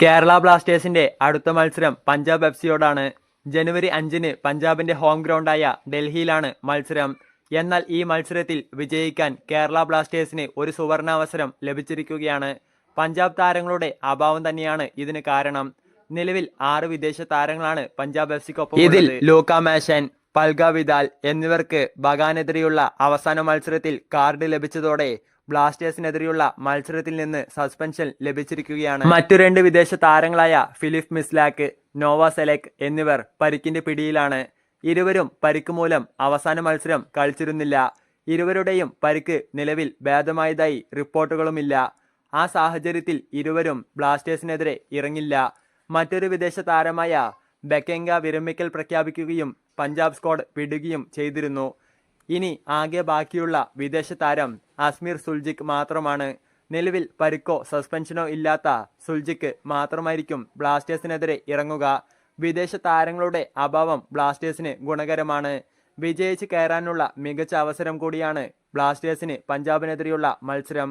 കേരള ബ്ലാസ്റ്റേഴ്സിന്റെ അടുത്ത മത്സരം പഞ്ചാബ് എഫ് സിയോടാണ് ജനുവരി അഞ്ചിന് പഞ്ചാബിന്റെ ഹോം ഗ്രൗണ്ടായ ഡൽഹിയിലാണ് മത്സരം. എന്നാൽ ഈ മത്സരത്തിൽ വിജയിക്കാൻ കേരള ബ്ലാസ്റ്റേഴ്സിന് ഒരു സുവർണാവസരം ലഭിച്ചിരിക്കുകയാണ്. പഞ്ചാബ് താരങ്ങളുടെ അഭാവം തന്നെയാണ് ഇതിന് കാരണം. നിലവിൽ ആറ് വിദേശ താരങ്ങളാണ് പഞ്ചാബ് എഫ് സിക്കൊപ്പം ഇതിൽ ലൂക്ക മാഷൻ പൽഗ വിദാൽ എന്നിവർക്ക് ബഗാനെതിരെയുള്ള അവസാന മത്സരത്തിൽ കാർഡ് ലഭിച്ചതോടെ ബ്ലാസ്റ്റേഴ്സിനെതിരെയുള്ള മത്സരത്തിൽ നിന്ന് സസ്പെൻഷൻ ലഭിച്ചിരിക്കുകയാണ്. മറ്റു രണ്ട് വിദേശ താരങ്ങളായ ഫിലിപ്പ് മിസ്ലാക്ക് നോവ സെലക് എന്നിവർ പരിക്കിന്റെ പിടിയിലാണ്. ഇരുവരും പരിക്ക് മൂലം അവസാന മത്സരം കളിച്ചിരുന്നില്ല. ഇരുവരുടെയും പരിക്ക് നിലവിൽ ഭേദമായതായി റിപ്പോർട്ടുകളുമില്ല. ആ സാഹചര്യത്തിൽ ഇരുവരും ബ്ലാസ്റ്റേഴ്സിനെതിരെ ഇറങ്ങില്ല. മറ്റൊരു വിദേശ താരമായ ബെക്കെങ്ക വിരമിക്കൽ പ്രഖ്യാപിക്കുകയും പഞ്ചാബ് സ്ക്വാഡ് വിടുകയും ചെയ്തിരുന്നു. ഇനി ആകെ ബാക്കിയുള്ള വിദേശ താരം അസ്മീർ സുൽജിക് മാത്രമാണ്. നിലവിൽ പരുക്കോ സസ്പെൻഷനോ ഇല്ലാത്ത സുൽജിക്ക് മാത്രമായിരിക്കും ബ്ലാസ്റ്റേഴ്സിനെതിരെ ഇറങ്ങുക. വിദേശ താരങ്ങളുടെ അഭാവം ബ്ലാസ്റ്റേഴ്സിന് ഗുണകരമാണ്. വിജയിച്ച് കയറാനുള്ള മികച്ച അവസരം കൂടിയാണ് ബ്ലാസ്റ്റേഴ്സിന് പഞ്ചാബിനെതിരെയുള്ള മത്സരം.